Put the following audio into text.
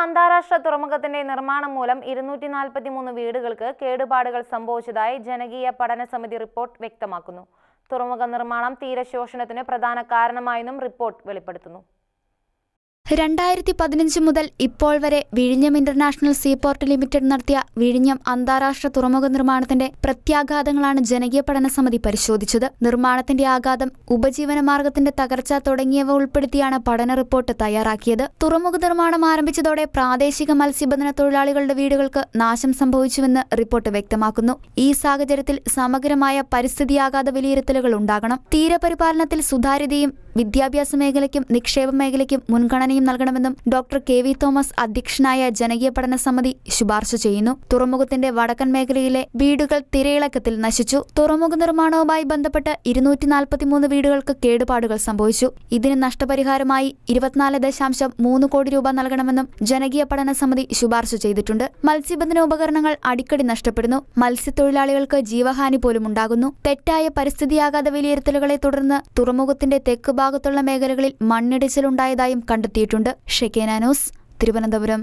അന്താരാഷ്ട്ര തുറമുഖത്തിന്റെ നിർമ്മാണം മൂലം ഇരുന്നൂറ്റി നാൽപ്പത്തിമൂന്ന് വീടുകൾക്ക് കേടുപാടുകൾ സംഭവിച്ചതായി ജനകീയ പഠന സമിതി റിപ്പോർട്ട് വ്യക്തമാക്കുന്നു. തുറമുഖ നിർമ്മാണം തീരശോഷണത്തിന് പ്രധാന കാരണമായെന്നും റിപ്പോർട്ട് വെളിപ്പെടുത്തുന്നു. രണ്ടായിരത്തി പതിനഞ്ച് മുതൽ ഇപ്പോൾ വരെ വിഴിഞ്ഞം ഇന്റർനാഷണൽ സീപോർട്ട് ലിമിറ്റഡ് നടത്തിയ വിഴിഞ്ഞം അന്താരാഷ്ട്ര തുറമുഖ നിർമ്മാണത്തിന്റെ പ്രത്യാഘാതങ്ങളാണ് ജനകീയ പഠന സമിതി പരിശോധിച്ചത്. നിർമ്മാണത്തിന്റെ ആഘാതം ഉപജീവന മാർഗത്തിന്റെ തകർച്ച തുടങ്ങിയവ ഉൾപ്പെടുത്തിയാണ് പഠന റിപ്പോർട്ട് തയ്യാറാക്കിയത്. തുറമുഖ നിർമ്മാണം ആരംഭിച്ചതോടെ പ്രാദേശിക മത്സ്യബന്ധന തൊഴിലാളികളുടെ വീടുകൾക്ക് നാശം സംഭവിച്ചുവെന്ന് റിപ്പോർട്ട് വ്യക്തമാക്കുന്നു. ഈ സാഹചര്യത്തിൽ സമഗ്രമായ പരിസ്ഥിതി ആഘാത വിലയിരുത്തലുകൾ ഉണ്ടാകണം. തീരപരിപാലനത്തിൽ സുതാര്യതയും വിദ്യാഭ്യാസ മേഖലയ്ക്കും നിക്ഷേപ മേഖലയ്ക്കും മുൻഗണനയും നൽകണമെന്നും ഡോക്ടർ കെ വി തോമസ് അധ്യക്ഷനായ ജനകീയ പഠന സമിതി ശുപാർശ ചെയ്യുന്നു. തുറമുഖത്തിന്റെ വടക്കൻ മേഖലയിലെ വീടുകൾ തിരയിളക്കത്തിൽ നശിച്ചു. തുറമുഖ നിർമ്മാണവുമായി ബന്ധപ്പെട്ട് ഇരുന്നൂറ്റി വീടുകൾക്ക് കേടുപാടുകൾ സംഭവിച്ചു. ഇതിന് നഷ്ടപരിഹാരമായി ഇരുപത്തിനാല് ദശാംശം മൂന്ന് കോടി രൂപ നൽകണമെന്നും ജനകീയ പഠന സമിതി ശുപാർശ ചെയ്തിട്ടുണ്ട്. മത്സ്യബന്ധന ഉപകരണങ്ങൾ അടിക്കടി നഷ്ടപ്പെടുന്നു. മത്സ്യത്തൊഴിലാളികൾക്ക് ജീവഹാനി പോലും ഉണ്ടാകുന്നു. തെറ്റായ പരിസ്ഥിതിയാകാതെ വിലയിരുത്തലുകളെ തുടർന്ന് തുറമുഖത്തിന്റെ തെക്ക് ഭാഗത്തുള്ള മേഖലകളിൽ മണ്ണിടിച്ചിലുണ്ടായതായും കണ്ടെത്തിയിട്ടുണ്ട്. Shekinah news Thiruvananthapuram.